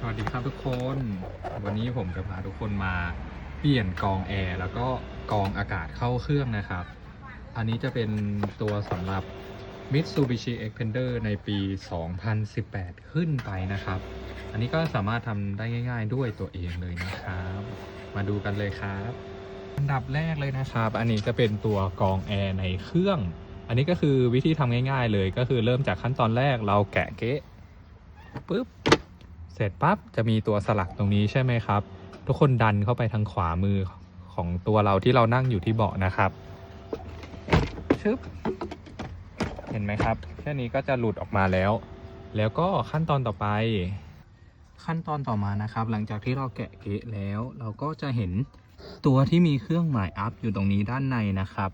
สวัสดีครับทุกคน วันนี้ผมจะพาทุกคนมาเปลี่ยนกองแอร์แล้วก็กองอากาศเข้าเครื่องนะครับ อันนี้จะเป็นตัวสำหรับ Mitsubishi Xpander ในปี 2018 ขึ้นไปนะครับ อันนี้ก็สามารถทำได้ง่าย ๆ ด้วยตัวเองเลยนะครับ มาดูกันเลยครับอันดับแรกเลยนะครับ อันนี้จะเป็นตัวกองแอร์ในเครื่อง อันนี้ก็คือวิธีทำง่าย ๆ เลยก็คือเริ่มจากขั้นตอนแรกเราแกะเก๊ะปุ๊บ เสร็จปั๊บจะมีตัวสลักตรงนี้ใช่ไหมครับ ทุกคนดันเข้าไปทางขวามือของตัวเราที่เรานั่งอยู่ที่เบาะนะครับชึบเห็นไหมครับ แค่นี้ก็จะหลุดออกมาแล้ว แล้วก็ขั้นตอนต่อไป ขั้นตอนต่อมานะครับ หลังจากที่เราแกะเกะแล้ว เราก็จะเห็นตัวที่มีเครื่องหมายอัพอยู่ตรงนี้ด้านในนะครับ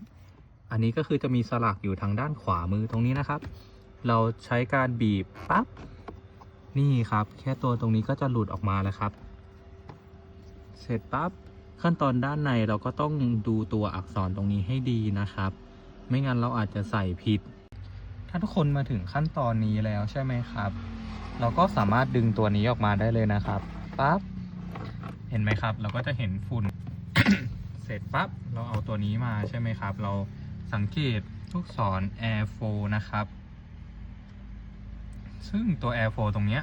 อันนี้ก็คือจะมีสลักอยู่ทางด้านขวามือตรงนี้นะครับ เราใช้การบีบปั๊บ นี่ครับ แค่ตัวตรงนี้ก็จะหลุดออกมาแล้วครับ เสร็จปั๊บขั้นตอนด้านในเราก็ต้องดูตัวอักษรตรงนี้ให้ดีนะครับ ไม่งั้นเราอาจจะใส่ผิด ถ้าทุกคนมาถึงขั้นตอนนี้แล้วใช่ไหมครับ เราก็สามารถดึงตัวนี้ออกมาได้เลยนะครับปั๊บเห็นไหมครับ เราก็จะเห็นฝุ่น เสร็จปั๊บเราเอาตัวนี้มาใช่ไหมครับ เราสังเกตลูกศร Air Flow นะครับ ซึ่งตัว Air Flow ตรงเนี้ย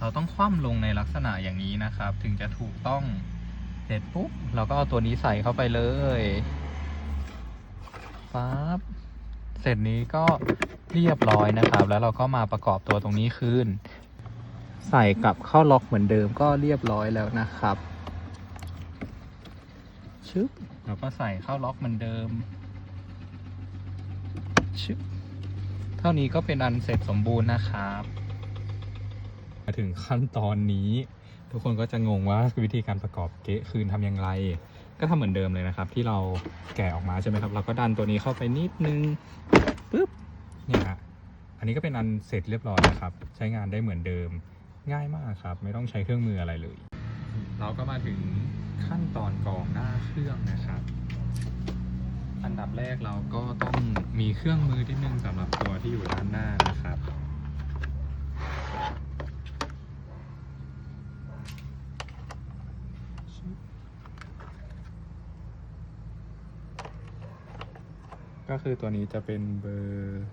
เราต้องคว่ำลงในลักษณะอย่างนี้นะครับ ถึงจะถูกต้องเสร็จปุ๊บเราก็เอาตัวนี้ใส่เข้าไปเลยปั๊บเสร็จนี้ก็เรียบร้อยนะครับ แล้วเราก็มาประกอบตัวตรงนี้คืนใส่กลับเข้าล็อกเหมือนเดิมก็เรียบร้อยแล้วนะครับชึบเราก็ใส่เข้าล็อกเหมือนเดิมชึบเท่านี้ก็เป็นอันเสร็จสมบูรณ์นะครับ มาถึงขั้นตอนนี้ ทุกคนก็จะงงว่าวิธีการประกอบเกะคืนทำอย่างไร ก็ทำเหมือนเดิมเลยนะครับ ที่เราแกะออกมาใช่ไหมครับ เราก็ดันตัวนี้เข้าไปนิดนึงปุ๊บเนี่ยฮะอันนี้ก็เป็นอันเสร็จเรียบร้อยนะครับ ใช้งานได้เหมือนเดิมง่ายมากครับ ไม่ต้องใช้เครื่องมืออะไรเลย เราก็มาถึงขั้นตอนกรองหน้าเครื่องนะครับ อันดับแรกเราก็ต้องมีเครื่องมือที่นึงสำหรับตัวที่อยู่ด้านหน้านะครับ ก็คือตัวนี้จะเป็นเบอร์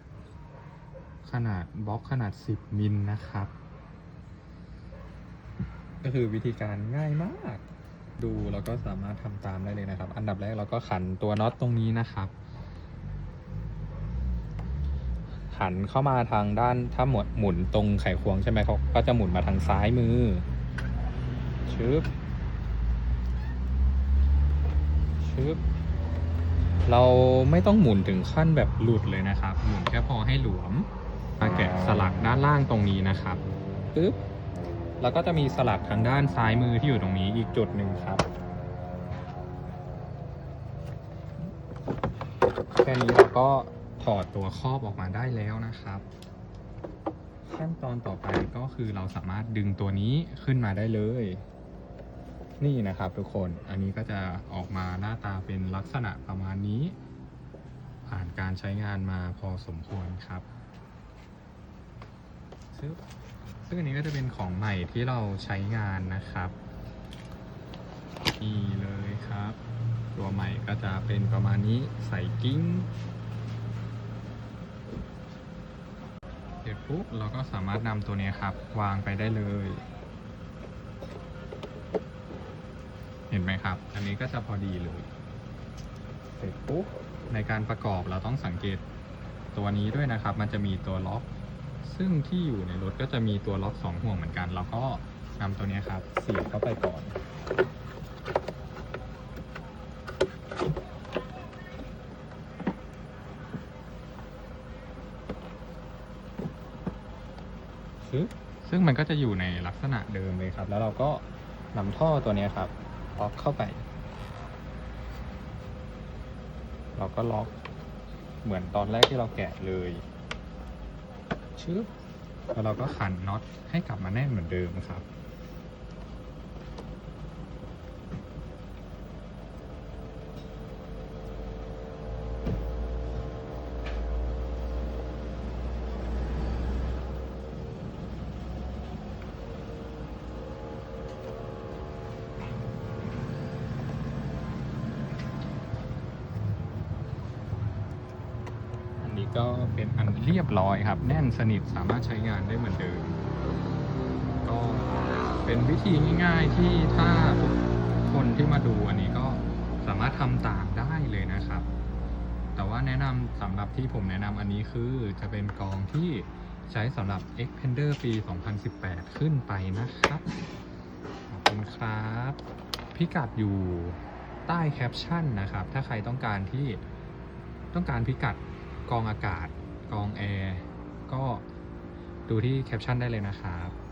ขนาดบล็อกขนาด 10 มิลนะครับ ก็คือวิธีการง่ายมาก ดูแล้วก็สามารถทำตามได้เลยนะครับ อันดับแรกเราก็ขันตัวน็อตตรงนี้นะครับหันเข้ามาทางด้านถ้าหมดหมุนตรงไขควงใช่ไหมเขาก็จะหมุนมาทางซ้ายมือชึบชึบ เราไม่ต้องหมุนถึงขั้นแบบหลุดเลยนะครับ หมุนแค่พอให้หลวม มาแกะสลักด้านล่างตรงนี้นะครับปึ๊บแล้วก็จะมีสลักทางด้านซ้ายมือที่อยู่ตรงนี้อีกจุดหนึ่งครับ แค่นี้เราก็ถอดตัวครอบออกมาได้แล้วนะครับ ขั้นตอนต่อไปก็คือเราสามารถดึงตัวนี้ขึ้นมาได้เลย นี่นะครับทุกคน อันนี้ก็จะออกมาหน้าตาเป็นลักษณะประมาณนี้ ผ่านการใช้งานมาพอสมควรครับ ซึ่งซึ่งอันนี้ก็จะเป็นของใหม่ที่เราใช้งานนะครับ นี่เลยครับ ตัวใหม่ก็จะเป็นประมาณนี้ใส่กิ้งเสร็จปุ๊บเราก็สามารถนำตัวนี้ครับ วางไปได้เลย เห็นไหมครับ อันนี้ก็จะพอดีเลย เสร็จปุ๊บในการประกอบเราต้องสังเกตตัวนี้ด้วยนะครับ มันจะมีตัวล็อก ซึ่งที่อยู่ในรถก็จะมีตัวล็อกสองห่วงเหมือนกัน เราก็นำตัวนี้ครับเสียบเข้าไปก่อน ซึ่งมันก็จะอยู่ในลักษณะเดิมเลยครับ แล้วเราก็นำท่อตัวนี้ครับ ล็อกเข้าไป เราก็ล็อกเหมือนตอนแรกที่เราแกะเลยชึบแล้วเราก็ขันน็อตให้กลับมาแน่นเหมือนเดิมครับ ก็เป็นอันเรียบร้อยครับ แน่นสนิทสามารถใช้งานได้เหมือนเดิม ก็เป็นวิธีง่ายๆที่ถ้าคนที่มาดูอันนี้ก็สามารถทำตามได้เลยนะครับ แต่ว่าแนะนำสำหรับที่ผมแนะนำอันนี้คือจะเป็นกองที่ใช้สำหรับ Xpander ปี 2018 ขึ้นไปนะครับ ขอบคุณครับ พิกัดอยู่ใต้แคปชั่นนะครับ ถ้าใครต้องการที่ต้องการพิกัด กองอากาศ กองแอร์ ก็ดูที่แคปชั่นได้เลยนะครับ